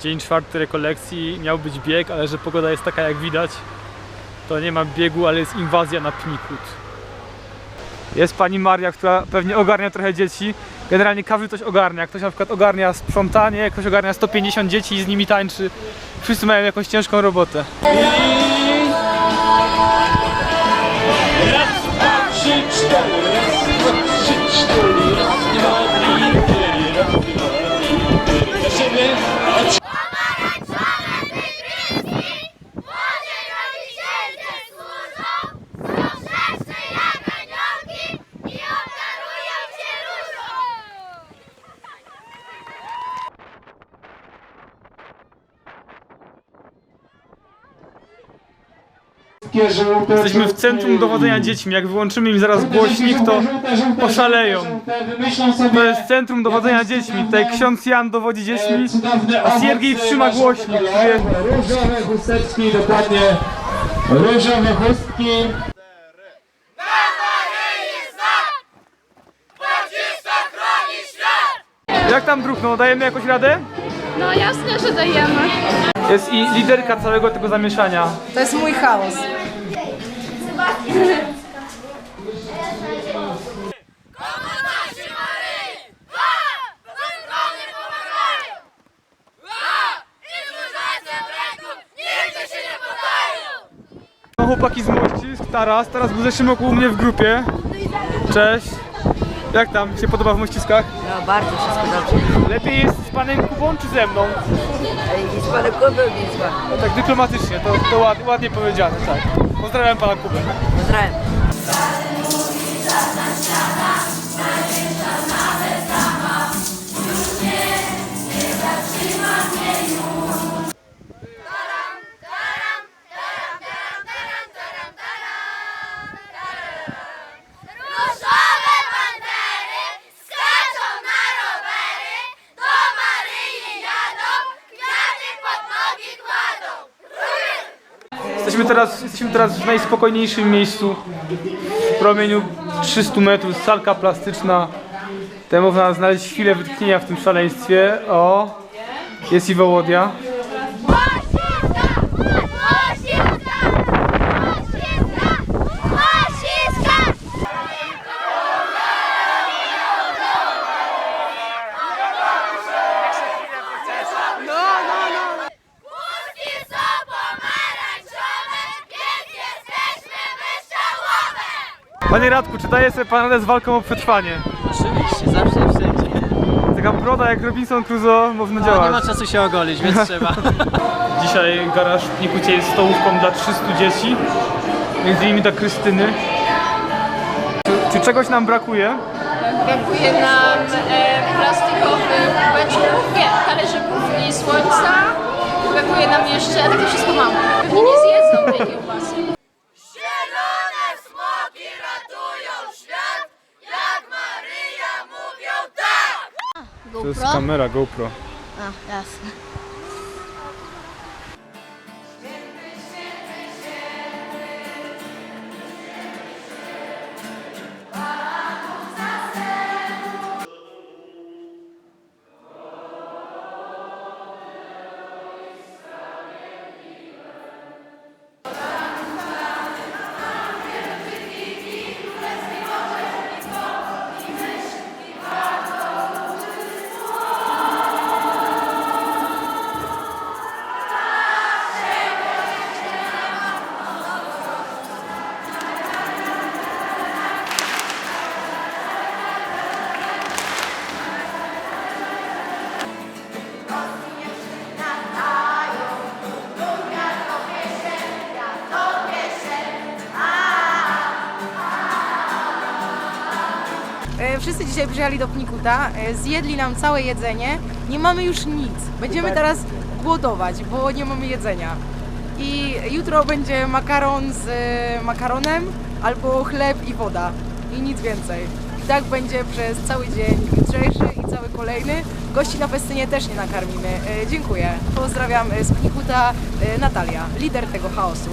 Dzień czwarty rekolekcji, miał być bieg, ale że pogoda jest taka jak widać, to nie ma biegu, ale jest inwazja na Pnikut. Jest pani Maria, która pewnie ogarnia trochę dzieci. Generalnie każdy coś ogarnia. Ktoś na przykład ogarnia sprzątanie, ktoś ogarnia 150 dzieci i z nimi tańczy. Wszyscy mają jakąś ciężką robotę. Pomarańczowe Jesteśmy w centrum dowodzenia dziećmi. Jak wyłączymy im zaraz głośnik, to oszaleją. To jest centrum dowodzenia dziećmi. Tutaj ksiądz Jan dowodzi dziećmi, a Siergiej trzyma głośnik. Różowe chusteczki, dokładnie. Różowe chustki. Jak tam druhną? Dajemy jakoś radę? No jasne, że dajemy. Jest i liderka całego tego zamieszania. To jest mój chaos. Chłopaki z Mościsk, Taras. Taras był zeszłym roku mnie w grupie. Cześć. Jak tam się podoba w Mościskach? No bardzo wszystko dobrze. Lepiej jest z panem Kubą czy ze mną? I z panem Kubą Wisła. No tak dyplomatycznie, to, to ładnie, ładnie powiedziane, tak. Pozdrawiam pana Kubę. Pozdrawiam. Jesteśmy teraz, jesteśmy teraz w najspokojniejszym miejscu w promieniu 300 metrów, salka plastyczna. Tutaj można znaleźć chwilę wytchnienia w tym szaleństwie. O, jest i Wołodia. Panie Radku, czy daje sobie pan radę z walką o przetrwanie? Oczywiście, zawsze i wszędzie. Taka broda jak Robinson Crusoe można No, nie działać. ma czasu się ogolić, więc trzeba. Dzisiaj garaż w Nikucie jest stołówką dla 300 dzieci. Między innymi dla Krystyny. Czy, czy czegoś nam brakuje? Brakuje nam e, plastikowych kubeczków, nie, talerzków i słońca. Brakuje nam jeszcze, a tak to wszystko mam. Pewnie nie tak! To jest kamera GoPro. A, jasne. Wszyscy dzisiaj przyjechali do Pnikuta, e, zjedli nam całe jedzenie, nie mamy już nic. Będziemy teraz głodować, bo nie mamy jedzenia. I jutro będzie makaron z e, makaronem albo chleb i woda i nic więcej. I tak będzie przez cały dzień jutrzejszy i cały kolejny. Gości na festynie też nie nakarmimy. E, Dziękuję. Pozdrawiam z Pnikuta Natalia, lider tego chaosu.